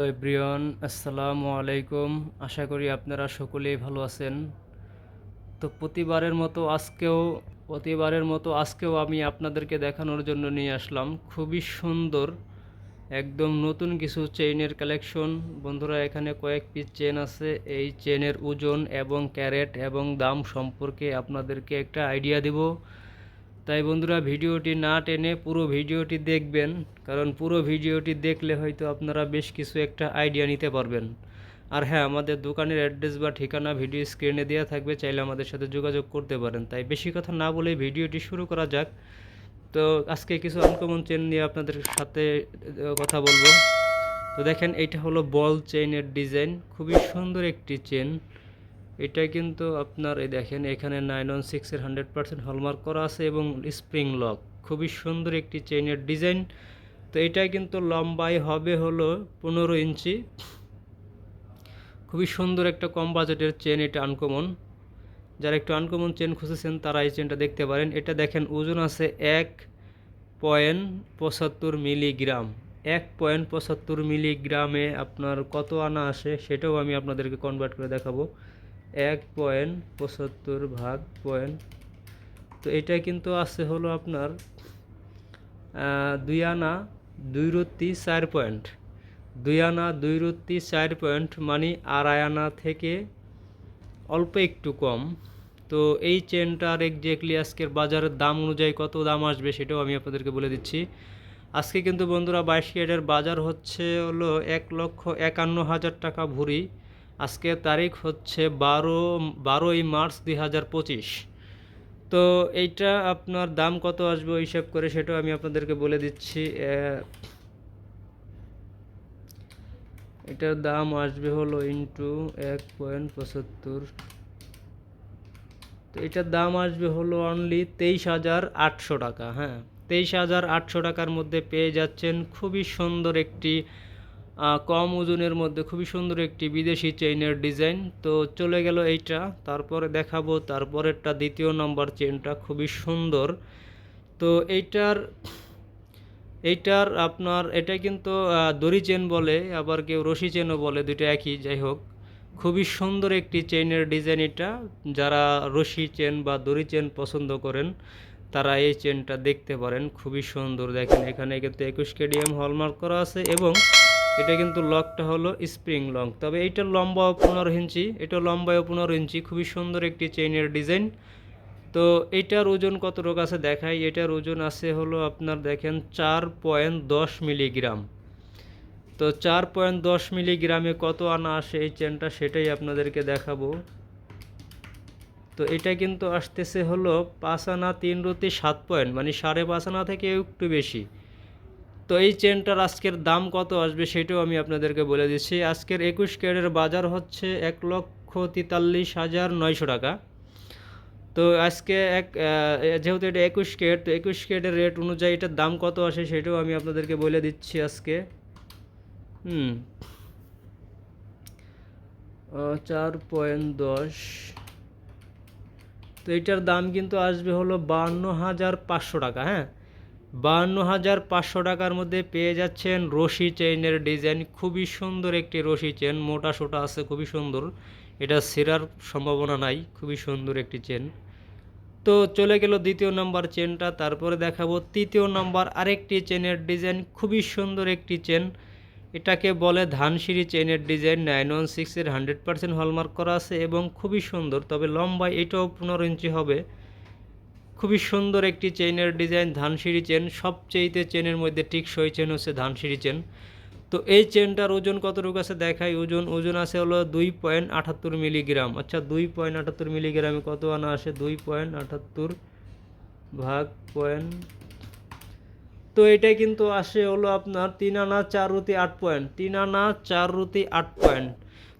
Everyone, আসসালামু আলাইকুম। আশা করি আপনারা সকলেই ভালো আছেন। তো প্রতিবারের মতো আজকেও, প্রতিবারের মতো আজকেও আমি আপনাদেরকে দেখানোর জন্য নিয়ে আসলাম। খুবই সুন্দর, একদম নতুন কিছু চেইনের কালেকশন বন্ধুরা, এখানে কয়েক পিস চেন আছে। এই চেনের ওজন এবং ক্যারেট এবং দাম সম্পর্কে আপনাদেরকে একটা আইডিয়া দিব। তাই বন্ধুরা ভিডিওটি না টেনে পুরো ভিডিওটি দেখবেন, কারণ পুরো ভিডিওটি দেখলে হয়তো আপনারা বেশ কিছু একটা আইডিয়া নিতে পারবেন। আর হ্যাঁ আমাদের দোকানের অ্যাড্রেস বা ঠিকানা ভিডিও স্ক্রিনে দেওয়া থাকবে, চাইলে আমাদের সাথে যোগাযোগ করতে পারেন। তাই বেশি কথা না বলে ভিডিওটি শুরু করা যাক। তো আজকে কিছু আনকমন চেন নিয়ে আপনাদের সাথে কথা বলব। তো দেখেন এটা হলো বল চেইনের ডিজাইন খুবই সুন্দর একটি চেন এটা কিন্তু আপনার এই দেখেন, এখানে নাইন ওয়ান সিক্সের হান্ড্রেড পার্সেন্ট হলমার্ক করা আছে এবং স্প্রিং লক খুবই সুন্দর একটি চেইনের ডিজাইন তো এটা কিন্তু লম্বাই হবে হলো পনেরো ইঞ্চি। খুবই সুন্দর একটা কম বাজেটের চেন এটা আনকমন যারা একটু আনকমন চেন খুঁজেছেন, তারা এই চেনটা দেখতে পারেন। এটা দেখেন, ওজন আছে এক পয়েন্ট পঁচাত্তর মিলিগ্রাম এক পয়েন্ট পঁচাত্তর মিলিগ্রামে আপনার কত আনা আসে সেটাও আমি আপনাদেরকে কনভার্ট করে দেখাবো। এক পয়েন্ট পঁচাত্তর ভাগ পয়েন্ট। তো এটা কিন্তু আছে হলো আপনার দুই আনা, দুই রত্তি, চার পয়েন্ট। দুই আনা, দুই রত্তি, চার পয়েন্ট মানে আড়াই আনা থেকে অল্প একটু কম। তো এই চেনটার এক্স্যাক্টলি আজকের বাজারের দাম অনুযায়ী কত দাম আসবে সেটাও আমি আপনাদেরকে বলে দিচ্ছি। আজকে কিন্তু বন্ধুরা বাইশ ক্যারেটের বাজার হচ্ছে হলো এক লক্ষ একান্ন হাজার টাকা ভরি। আজকে তারিখ হচ্ছে বারো, বারোই মার্চ দুই হাজার পঁচিশ। তো এইটা আপনার দাম কত আসবে হিসাব করে সেটাও আমি আপনাদেরকে বলে দিচ্ছি। এটার দাম আসবে হলো ইন্টু এক পয়েন্ট পঁচাত্তর। তো এটার দাম আসবে হলো অনলি তেইশ হাজার আটশো টাকা হ্যাঁ। তেইশ হাজার আটশো টাকার মধ্যে পেয়ে যাচ্ছেন খুবই সুন্দর একটি কম ওজনের মধ্যে খুবই সুন্দর একটি বিদেশি চেইনের ডিজাইন তো চলে গেল এইটা, তারপরে দেখাবো তারপরেরটা দ্বিতীয় নম্বর চেনটা খুবই সুন্দর। তো এইটার এইটার আপনার এটা কিন্তু দড়ি চেন বলে, আবার কেউ রশি চেনও বলে দুটো একই, যাই হোক। খুবই সুন্দর একটি চেইনের ডিজাইন এটা। যারা রশি চেন বা দড়ি চেন পছন্দ করেন, তারা এই চেনটা দেখতে পারেন। খুবই সুন্দর, দেখেন এখানে কিন্তু একুশ কেডিএম হলমার্ক করা আছে এবং এটা কিন্তু লকটা হলো স্প্রিং লক তবে এইটার লম্বাও পনেরো ইঞ্চি, এটা লম্বাও পনেরো ইঞ্চি, খুবই সুন্দর একটি চেইনের ডিজাইন। তো এটার ওজন কত রোগ আছে দেখাই। এটার ওজন আছে হলো আপনার দেখেন চার পয়েন্ট দশ মিলিগ্রাম। তো চার পয়েন্ট দশ মিলিগ্রামে কত আনা আসে এই চেনটা সেটাই আপনাদেরকে দেখাবো। তো এটা কিন্তু আসতেছে হলো পাঁচ আনা তিন রতি সাত পয়েন্ট মানে সাড়ে পাঁচ আনা থেকে একটু বেশি। তো এই চেনটার আজকের দাম কত আসবে সেটাও আমি আপনাদেরকে বলে দিচ্ছি। আজকের একুশ ক্যারেটের বাজার হচ্ছে এক লক্ষ তেতাল্লিশ হাজার নয়শো টাকা। তো আজকে এক যেহেতু এটা একুশ ক্যারেট, তো একুশ ক্যারেটের রেট অনুযায়ী এটার দাম কত আসে সেটাও আমি আপনাদেরকে বলে দিচ্ছি আজকে। হুম। চার পয়েন্ট দশ। তো এটার দাম কিন্তু আসবে হলো বাহান্ন হাজার পাঁচশো টাকা হ্যাঁ? বাহান্ন হাজার পাঁচশো টাকার মধ্যে পেয়ে যাচ্ছেন রশি চেইনের ডিজাইন। খুবই সুন্দর একটি রশি চেন মোটা সোটা আছে, খুবই সুন্দর। এটা সেরার সম্ভাবনা নাই, খুবই সুন্দর একটি চেন তো চলে গেল দ্বিতীয় নাম্বার চেনটা তারপরে দেখাবো তৃতীয় নাম্বার আরেকটি চেনের ডিজাইন, খুবই সুন্দর একটি চেন এটাকে বলে ধানসিঁড়ি চেনের ডিজাইন, নাইন ওয়ান সিক্সের হান্ড্রেড পার্সেন্ট হলমার্ক করা আছে এবং খুবই সুন্দর, তবে লম্বায় এটাও পনেরো ইঞ্চি হবে। খুবই সুন্দর একটি চেইনের ডিজাইন ধানসিঁড়ি চেন সবচেয়েতে চেনের মধ্যে টিকসই চেন হচ্ছে ধানসিঁড়ি চেন তো এই চেনটার ওজন কতটুকু আছে দেখাই। ওজন ওজন আছে হলো দুই পয়েন্ট আটাত্তর মিলিগ্রাম আচ্ছা দুই পয়েন্ট আটাত্তর মিলিগ্রামে কত আনা আসে দুই পয়েন্ট আটাত্তর ভাগ পয়েন্ট। তো এটা কিন্তু আসে হলো আপনার তিন আনা চার রুতি আট পয়েন্ট। তিন আনা চার রুতি আট পয়েন্ট।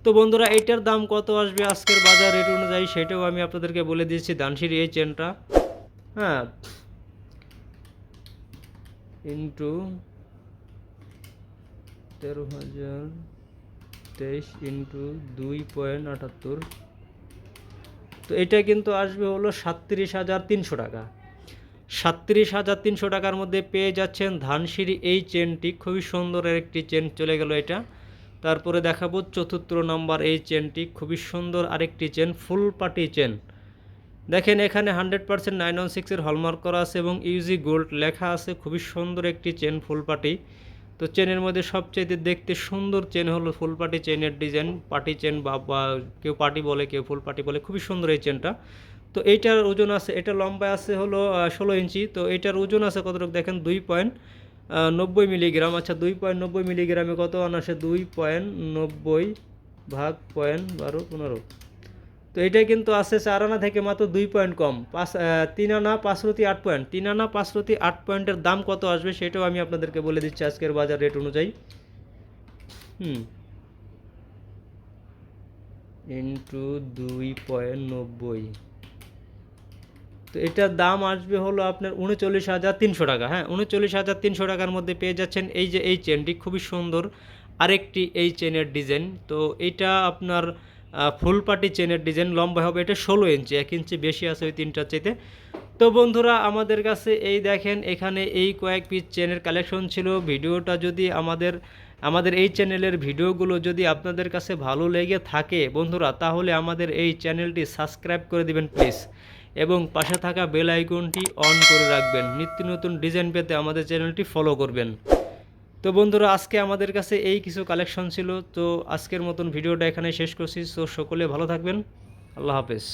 তো বন্ধুরা এইটার দাম কত আসবে আজকের বাজার রেট অনুযায়ী সেটাও আমি আপনাদেরকে বলে দিয়েছি। দানসির এই চেনটা হ্যাঁ। ইন্টু তেরো হাজার তেইশ ইন্টু দুই পয়েন্ট আটাত্তর। তো এটা কিন্তু আসবে হলো সাতত্রিশ হাজার তিনশো টাকা। সাতত্রিশ হাজার তিনশো টাকার মধ্যে পেয়ে যাচ্ছেন ধানসিঁড়ি এই চেনটি। খুবই সুন্দর একটি চেন চলে গেল এটা। তারপরে দেখাবো চতুর্থ নাম্বার এই চেনটি। খুবই সুন্দর আরেকটি চেন ফুল পাটি চেন। দেখেন এখানে হান্ড্রেড পার্সেন্ট নাইন ওয়ান সিক্সের হলমার্ক করা আছে এবং ইউজি গোল্ড লেখা আছে। খুবই সুন্দর একটি চেন ফুল পাটি। তো চেনের মধ্যে সবচেয়ে দেখতে সুন্দর চেন হলো ফুল পাটি চেনের ডিজাইন পাটি চেন বা কেউ পাটি বলে, কেউ ফুল পাটি বলে। খুবই সুন্দর এই চেনটা তো এইটার ওজন আছে, এটা লম্বা আছে হলো ষোলো ইঞ্চি। তো এইটার ওজন আছে কতটুকু? দেখেন দুই পয়েন্ট নব্বই মিলিগ্রাম। আচ্ছা দুই পয়েন্ট নব্বই মিলিগ্রামে কত আন আসে দুই পয়েন্ট নব্বই ভাগ পয়েন্ট বারো পনেরো। তো এটা কিন্তু আছে চার আনা থেকে মাত্র দুই পয়েন্ট কম। পাঁচ তিন আনা পাঁচরতি আট পয়েন্ট তিন আনা পাঁচরতি আট পয়েন্টের দাম কত আসবে সেটাও আমি আপনাদেরকে বলে দিচ্ছি আজকের বাজার রেট অনুযায়ী। হুম। ইন্টু দুই পয়েন্ট নব্বই। তো এটার দাম আসবে হলো আপনার উনচল্লিশ হাজার তিনশো টাকা। হ্যাঁ উনচল্লিশ হাজার তিনশো টাকার মধ্যে পেয়ে যাচ্ছেন এই যে এই চেনটি খুবই সুন্দর। আরেকটি এই চেনের ডিজাইন তো এটা আপনার ফুল পাটি চেনের ডিজাইন লম্বা হবে, এটা ষোলো ইঞ্চি, এক ইঞ্চি বেশি আছে ওই তিনটার চেতে তো বন্ধুরা, আমাদের কাছে এই দেখেন, এখানে এই কয়েক পিস চেনের কালেকশন ছিল। ভিডিওটা যদি আমাদের আমাদের এই চ্যানেলের ভিডিওগুলো যদি আপনাদের কাছে ভালো লেগে থাকে, বন্ধুরা, তাহলে আমাদের এই চ্যানেলটি সাবস্ক্রাইব করে দিবেন প্লিজ এবং পাশে থাকা বেল আইকনটি অন করে রাখবেন। নিত্য নতুন ডিজাইন পেতে আমাদের চ্যানেলটি ফলো করবেন। তো বন্ধুরা, আজকে আমাদের কাছে এই কিছু কালেকশন ছিল। তো আজকের মতন ভিডিওটা এখানে শেষ করছি। তো সকলে ভালো থাকবেন। আল্লাহ হাফেজ।